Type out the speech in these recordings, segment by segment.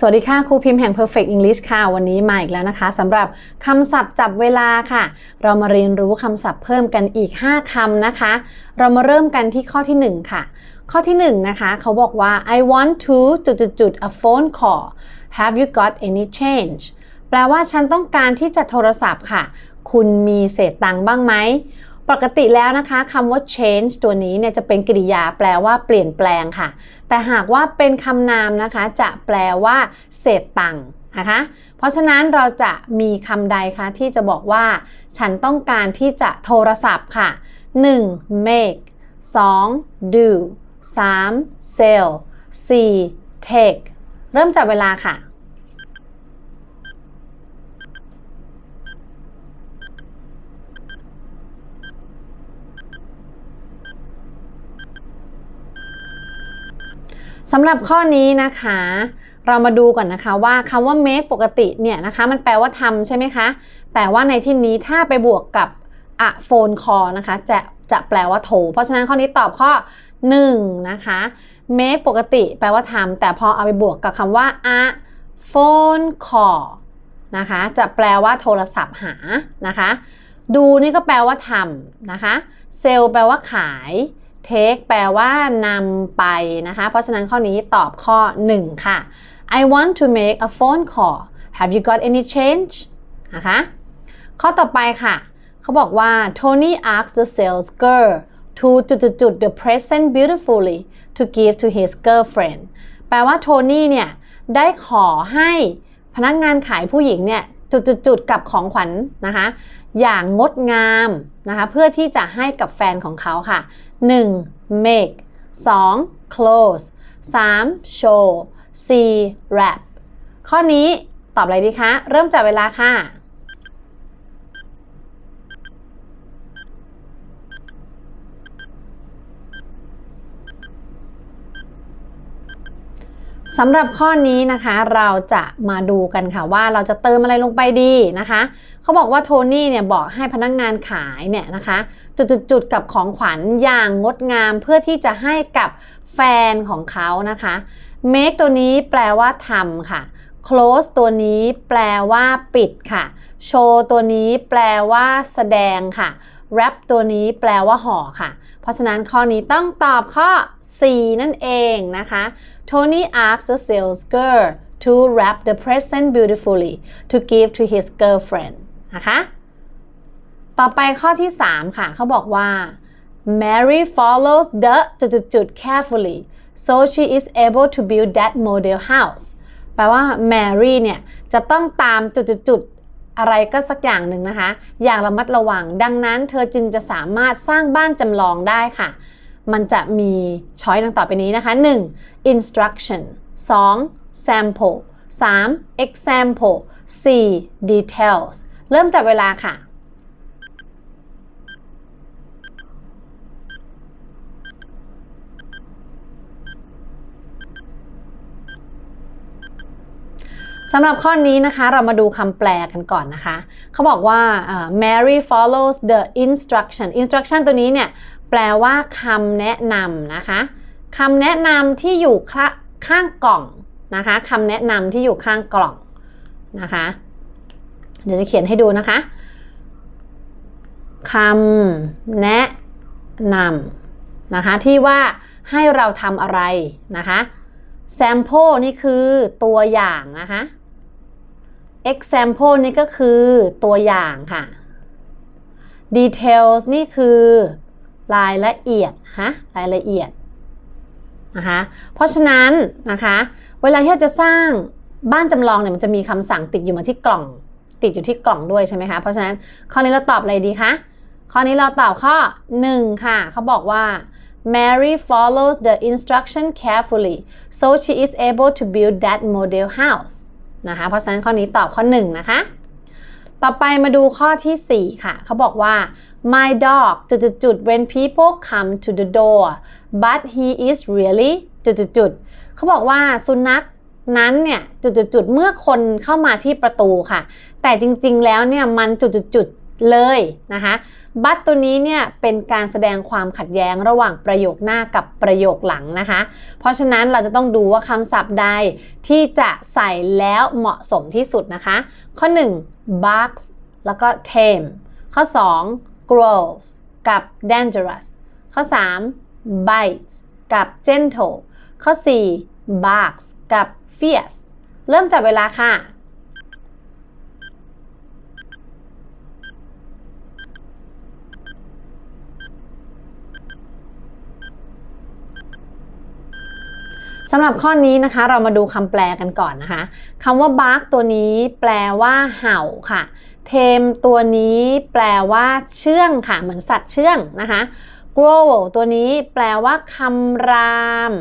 สวัสดีค่ะครูพิมพ์แห่ง Perfect English ค่ะ วันนี้มาอีกแล้วนะคะสำหรับคำศัพท์จับเวลาค่ะ เรามาเรียนรู้คำศัพท์เพิ่มกันอีก 5คำนะคะ เรามาเริ่มกันที่ข้อที่ 1 ค่ะ ข้อที่ 1 นะคะ เขาบอกว่า I want to จุดจุดจุด a phone call have you got any change แปลว่าฉันต้องการที่จะโทรศัพท์ค่ะ คุณมีเศษตังค์บ้างไหม ปกติแล้วนะคะคำว่า change ตัวนี้เนี่ยจะเป็นกริยาแปลว่าเปลี่ยนแปลงค่ะ แต่หากว่าเป็นคำนามนะคะ จะแปลว่าเศษตังค์นะคะ เพราะฉะนั้นเราจะมีคำใดคะที่จะบอกว่า ฉันต้องการที่จะโทรศัพท์ค่ะ 1. make 2. do 3. sell 4. take เริ่มจับเวลาค่ะ สำหรับข้อนี้นะคะ เรามาดูก่อนนะคะว่าคำว่า make ปกติเนี่ยนะคะ มันแปลว่าทำใช่ไหมคะ แต่ว่าในที่นี้ถ้าไปบวกกับ a phone call นะคะ จะจะแปลว่าโทรเพราะฉะนั้นข้อนี้ตอบข้อ 1 นะคะ make ปกติแปลว่าทำแต่พอเอาไปบวกกับคำว่า a phone call นะคะ จะแปลว่าโทรศัพท์หานะคะ ดูนี่ก็แปลว่าทำนะคะ sell แปลว่าขาย take แปลว่านำไปนะคะ เพราะฉะนั้นข้อนี้ตอบข้อ 1 ค่ะ I want to make a phone call have you got any change นะคะ ข้อต่อไปค่ะ เขาบอกว่า Tony asked the sales girl to จุดจุด the present beautifully to give to his girlfriend แปลว่าโทนี่เนี่ย ได้ขอให้พนักงานขายผู้หญิงเนี่ยจุดๆกับของขวัญนะคะ อย่างงดงามนะคะเพื่อที่จะให้กับแฟนของเขาค่ะ 1. make 2. close 3. show 4. wrap ข้อนี้ตอบอะไรดีคะ เริ่มจากเวลาค่ะ สำหรับข้อนี้นะคะเราจะมาดูกันค่ะว่าเราจะเติมอะไรลงไปดีนะคะเขาบอกว่าโทนี่เนี่ยบอกให้พนักงงานขายเนี่ยนะคะ จุดๆกับของขวัญอย่างงดงามเพื่อที่จะให้กับแฟนของเขานะคะ make ตัวนี้แปลว่าทำค่ะ close ตัวนี้แปลว่าปิดค่ะ show ตัวนี้แปลว่าแสดงค่ะ wrap ตัวนี้แปลว่าห่อค่ะ เพราะฉะนั้นข้อนี้ต้องตอบข้อ 4 นั่นเองนะคะ Tony asked the sales girl to wrap the present beautifully to give to his girlfriend นะคะ ต่อไปข้อที่ 3 ค่ะ เขาบอกว่า Mary follows the จุดๆ carefully so she is able to build that model house แปลว่า Mary เนี่ย จะต้องตามจุดๆ อะไรก็สักอย่างหนึ่งนะคะ อย่างระมัดระวัง ดังนั้นเธอจึงจะสามารถสร้างบ้านจำลองได้ค่ะ มันจะมีช้อยดังต่อไปนี้นะคะ 1. instruction 2. sample 3. example 4. details เริ่มจับเวลาค่ะำหรับข้อนี้นะคะเรามาดูคำแปลกันก่อนนะคะ เขาบอกว่า uh, Mary follows the instruction instruction ตัวนี้เนี่ยแปลว่าคำแนะนำนะคะคำแนะนำที่อยู่ข้างกล่องนะคะคำแนะนำที่อยู่ข้างกล่องนะคะ เดี๋ยวจะเขียนให้ดูนะคะคำแนะนำนะคะที่ว่าให้เราทำอะไรนะคะ sample นี่คือตัวอย่างนะคะ example นี่ก็คือตัวอย่างค่ะ details นี่คือรายละเอียดฮะรายละเอียดนะคะเพราะฉะนั้นนะคะเวลาที่เราจะสร้างบ้านจำลองเนี่ยมันจะมีคำสั่งติดอยู่มาที่กล่อง ติดอยู่ที่กล่องด้วยใช่ไหมคะเพราะฉะนั้นข้อนี้เราตอบอะไรดีคะข้อนี้เราตอบข้อ 1 ค่ะ เขาบอกว่า Mary follows the instruction carefully so she is able to build that model house นะคะ เพราะฉะนั้นข้อนี้ตอบข้อ1นะคะ ต่อไปมาดูข้อที่ 4 ค่ะ เขาบอกว่า my dog จุดๆ when people come to the door but he is really จุดๆเขาบอกว่าสุนัขนั้นเนี่ยจุดๆเมื่อคนเข้ามาที่ประตูค่ะ แต่จริงๆแล้วเนี่ยมันจุดๆเลยนะคะ but ตัวนี้เนี่ยเป็นการแสดงความขัดแย้งระหว่างประโยคหน้ากับประโยคหลังนะคะ เพราะฉะนั้นเราจะต้องดูว่าคำศัพท์ใดที่จะใส่แล้วเหมาะสมที่สุดนะคะ ข้อ 1 barks แล้วก็ tame ข้อ 2 grows กับ dangerous ข้อ 3 bites กับ gentle ข้อ 4 barks กับ fierce เริ่มจับเวลาค่ะ สำหรับข้อนี้นะคะเรามาดูคำแปลกันก่อนนะคะคำว่า bark ตัวนี้แปลว่าเห่าค่ะ เทมตัวนี้แปลว่าเชื่องค่ะ เหมือนสัตว์เชื่องนะคะ growl ตัวนี้แปลว่าคำราม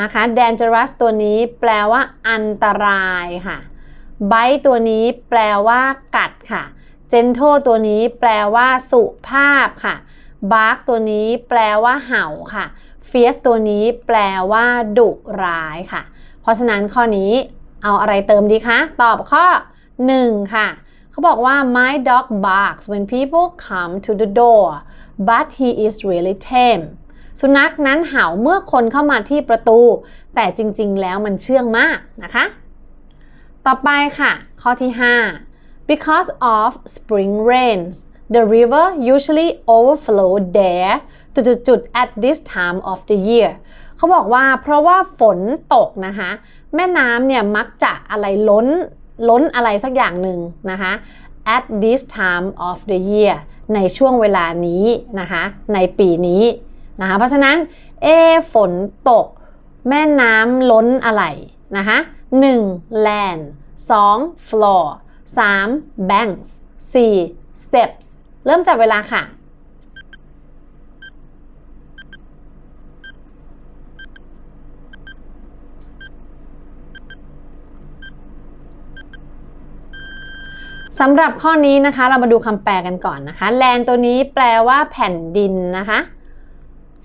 นะคะ dangerous ตัวนี้แปลว่าอันตรายค่ะ bite ตัวนี้แปลว่ากัดค่ะ gentle ตัวนี้แปลว่าสุภาพค่ะ bark ตัวนี้แปลว่าเห่าค่ะ fierce ตัวนี้แปลว่าดุร้ายค่ะ เพราะฉะนั้นข้อนี้เอาอะไรเติมดีคะ ตอบข้อ 1 ค่ะ เขาบอกว่า my dog barks when people come to the door but he is really tame สุนัขนั้นเห่าเมื่อคนเข้ามาที่ประตู แต่จริงๆ แล้วมันเชื่องมากนะคะ ต่อไปค่ะ ข้อที่ 5 because of spring rains the river usually overflow there จุดๆ at this time of the year เขาบอกว่าเพราะว่าฝนตกนะคะ แม่น้ำเนี่ยมักจะอะไรล้นล้นอะไรสักอย่างหนึ่งนะคะ at this time of the year ในช่วงเวลานี้นะคะในปีนี้นะคะเพราะฉะนั้นเอฝนตก แม่น้ำล้นอะไรนะคะ 1. land 2. floor 3. banks 4. steps ริ่มจับเวลาค่ะ สำหรับข้อนี้นะคะ เรามาดูคำแปลกันก่อนนะคะ land ตัวนี้แปลว่าแผ่นดินนะคะ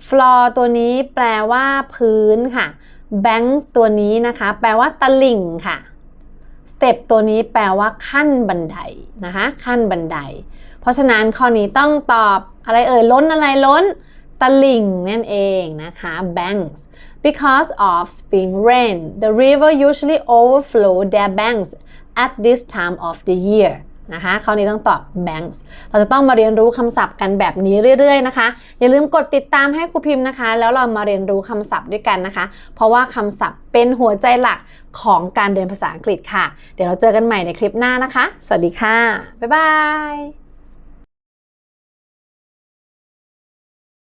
floor ตัวนี้แปลว่าพื้นค่ะ banks ตัวนี้นะคะ แปลว่าตลิ่งค่ะ step ตัวนี้แปลว่าขั้นบันไดนะคะ ขั้นบันได เพราะฉะนั้นข้อนี้ต้องตอบอะไรเอ่ยล้นอะไรล้นตลิ่งนั่นเองนะคะ banks because of spring rain the river usually overflow their banks at this time of the year นะคะข้อนี้ต้องตอบ banks เราจะต้องมาเรียนรู้คำศัพท์กันแบบนี้เรื่อยๆนะคะ อย่าลืมกดติดตามให้ครูพิมพ์นะคะ แล้วเรามาเรียนรู้คำศัพท์ด้วยกันนะคะ เพราะว่าคำศัพท์เป็นหัวใจหลักของการเรียนภาษาอังกฤษค่ะ เดี๋ยวเราเจอกันใหม่ในคลิปหน้านะคะ สวัสดีค่ะ บ๊ายบาย